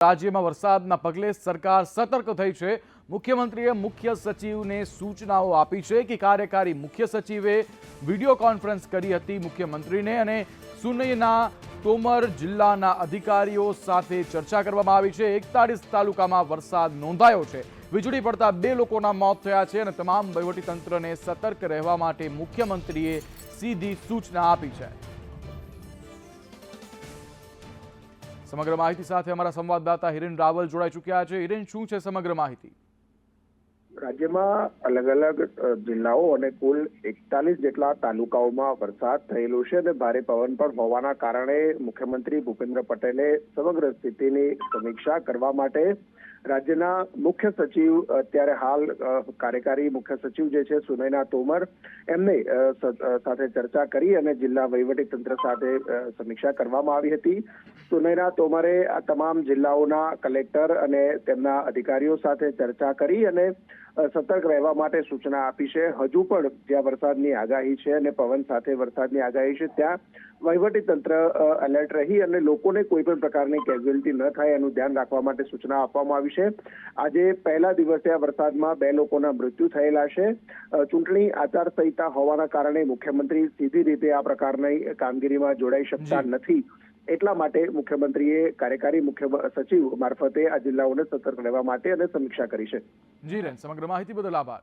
રાજ્યમાં વરસાદના પગલે સરકાર સતર્ક થઈ છે. મુખ્યમંત્રીએ મુખ્ય સચિવને સૂચનાઓ આપી છે કે કાર્યકારી મુખ્ય સચિવે વીડિયો કોન્ફરન્સ કરી હતી મુખ્યમંત્રીને અને સુનયના તોમર જિલ્લાના અધિકારીઓ સાથે ચર્ચા કરવામાં આવી છે. એકતાળીસ તાલુકામાં વરસાદ નોંધાયો છે. વીજળી પડતા બે લોકોના મોત થયા છે અને તમામ વહીવટીતંત્રને સતર્ક રહેવા માટે મુખ્યમંત્રીએ સીધી સૂચના આપી છે. સમગ્ર માહિતી સાથે અમારા સંવાદદાતા હિરેન રાવલ જોડાઈ ચૂક્યા છે. હિરેન, શું છે સમગ્ર માહિતી? રાજ્યમાં અલગ અલગ જિલ્લાઓ અને કુલ એકતાલીસ જેટલા તાલુકાઓમાં વરસાદ થયેલો છે અને ભારે પવન પણ હોવાના કારણે મુખ્યમંત્રી ભૂપેન્દ્ર પટેલે સમગ્ર સ્થિતિની સમીક્ષા કરવા માટે રાજ્યના મુખ્ય સચિવ અત્યારે હાલ કાર્યકારી મુખ્ય સચિવ જે છે, સુનયના તોમર, એમને સાથે ચર્ચા કરી અને જિલ્લા તંત્ર સાથે સમીક્ષા કરવામાં આવી હતી. સુનયના તોમરે આ તમામ જિલ્લાઓના કલેક્ટર અને તેમના અધિકારીઓ સાથે ચર્ચા કરી અને સતર્ક રહેવા માટે સૂચના આપી છે. હજુ પણ જ્યાં વરસાદની આગાહી છે અને પવન સાથે વરસાદની આગાહી છે, ત્યાં તંત્ર એલર્ટ રહી અને લોકોને કોઈ પણ પ્રકારની કેઝ્યુઅલિટી ન થાય એનું ધ્યાન રાખવા માટે સૂચના આપવામાં આવી છે. આજે પહેલા દિવસે આ વરસાદમાં બે લોકોના મૃત્યુ થયેલા છે. ચૂંટણી આચારસંહિતા હોવાના કારણે મુખ્યમંત્રી સીધી રીતે આ પ્રકારની કામગીરીમાં જોડાઈ શકતા નથી. એટલા માટે મુખ્યમંત્રીએ કાર્યકારી મુખ્ય સચિવ મારફતે આ જિલ્લાઓને સતર્ક રહેવા માટે અને સમીક્ષા કરી છે. જી રેન સમગ્ર માહિતી બદલ આભાર.